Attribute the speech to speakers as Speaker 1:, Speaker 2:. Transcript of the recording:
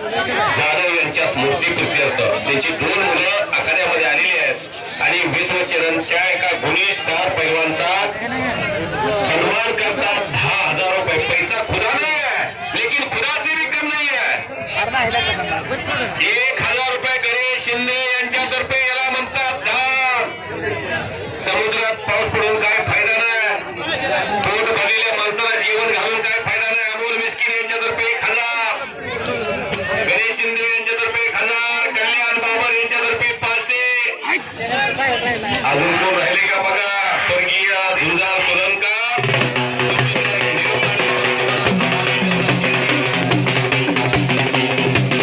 Speaker 1: जाधव यांच्या स्मृती प्रित्यर्थ त्याची दोन मुलं आखाड्यामध्ये आलेली आहेत. आणि विश्वचरणच्या एका गुणी स्टार पैलवानचा सन्मान करता दहा हजार रुपये. पैसा खुदा नाही आहे. लेकिन खुदाची रक्कम नाही आहे एक हजार रुपये गणेश शिंदे यांच्यातर्फे याला म्हणतात दान. समुद्रात पाऊस पडून काय फायदा नाही. पोट भरलेल्या माणसाला जीवन घालून काय फायदा नाही अमोल मिस्किन यांच्यातर्फे एक हजार गणेश शिंदे यांच्यातर्फे एक हजार कल्याण बाबर यांच्यातर्फे पाचशे अजून कोण राहिले का बघा? स्वर्गीय झुंजार सोलनकर